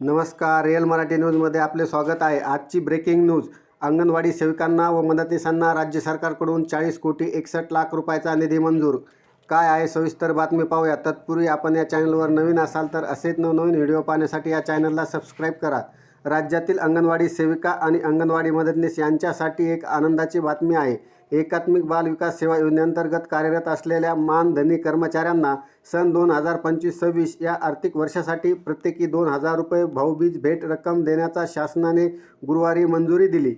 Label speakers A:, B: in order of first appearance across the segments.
A: नमस्कार रिअल मराठी न्यूजमध्ये आपले स्वागत आहे. आजची ब्रेकिंग न्यूज अंगणवाडी सेविकांना व मदतनीसांना राज्य सरकारकडून चाळीस कोटी एकसष्ट लाख रुपयाचा निधी मंजूर. काय आहे सविस्तर बातमी पाहूया. तत्पूर्वी आपण या चॅनलवर नवीन असाल तर असेच नवनवीन व्हिडिओ पाहण्यासाठी या चॅनलला सबस्क्राईब करा. राज्यातील अंगणवाडी सेविका आणि अंगणवाडी मदतनीस यांच्यासाठी एक आनंदाची बातमी आहे. एकात्मिक बाल विकास सेवा योजनेअंतर्गत कार्यरत असलेल्या मानधनी कर्मचाऱ्यांना सन दोन हजार पंचवीस सव्वीस या आर्थिक वर्षासाठी प्रत्येकी दोन हजार रुपये भाऊबीज भेट रक्कम देण्याचा शासनाने गुरुवारी मंजुरी दिली.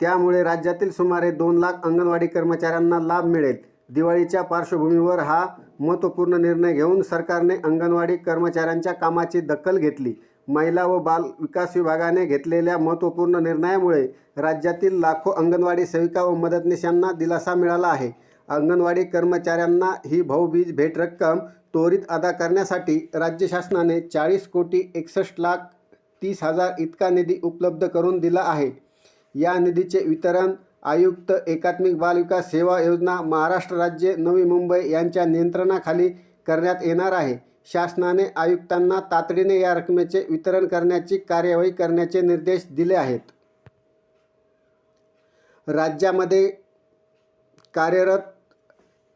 A: त्यामुळे राज्यातील सुमारे दोन लाख अंगणवाडी कर्मचाऱ्यांना लाभ मिळेल. दिवाळीच्या पार्श्वभूमीवर हा महत्त्वपूर्ण निर्णय घेऊन सरकारने अंगणवाडी कर्मचाऱ्यांच्या कामाची दखल घेतली. महिला व बाल विकास विभागाने घेतलेल्या महत्त्वपूर्ण निर्णयामुळे राज्यातील लाखो अंगणवाडी सेविका व मदतनीशांना दिलासा मिळाला आहे. अंगणवाडी कर्मचाऱ्यांना ही भाऊबीज भेट रक्कम त्वरित अदा करण्यासाठी राज्य शासनाने चाळीस कोटी एकसष्ट लाख तीस हजार इतका निधी उपलब्ध करून दिला आहे. या निधीचे वितरण आयुक्त एकात्मिक बालविकास सेवा योजना महाराष्ट्र राज्य नवी मुंबई यांच्या नियंत्रणाखाली करण्यात येणार आहे. शासनाने आयुक्तांना तातडीने या रकमेचे वितरण करण्याची कार्यवाही करण्याचे निर्देश दिले आहेत. राज्यामध्ये कार्यरत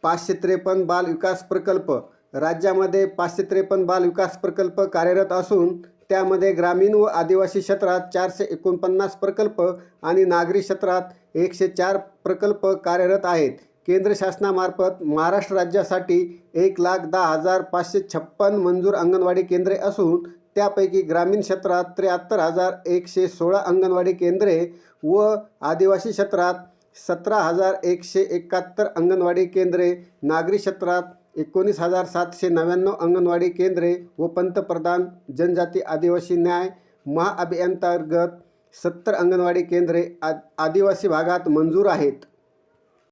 A: पाचशे त्रेपन्न बाल विकास प्रकल्प राज्यामध्ये पाचशे त्रेपन्न बाल विकास प्रकल्प कार्यरत असून त्यामध्ये ग्रामीण व आदिवासी क्षेत्रात चारशे एकोणपन्नास प्रकल्प आणि नागरी क्षेत्रात एकशे चार प्रकल्प कार्यरत आहेत. केंद्र शासनामार्फत महाराष्ट्र राज्यासाठी एक लाख दहा हजार पाचशे छप्पन मंजूर अंगणवाडी केंद्रे असून त्यापैकी ग्रामीण क्षेत्रात त्र्याहत्तर हजार एकशे सोळा अंगणवाडी केंद्रे व आदिवासी क्षेत्रात सतरा हजार एकशे एकाहत्तर अंगणवाडी केंद्रे नागरी क्षेत्रात एकोणीस हजार सातशे नव्याण्णव अंगणवाडी केंद्रे व पंतप्रधान जनजाती आदिवासी न्याय महाअभियांतर्गत सत्तर अंगणवाडी केंद्रे आ आदिवासी भागात मंजूर आहेत.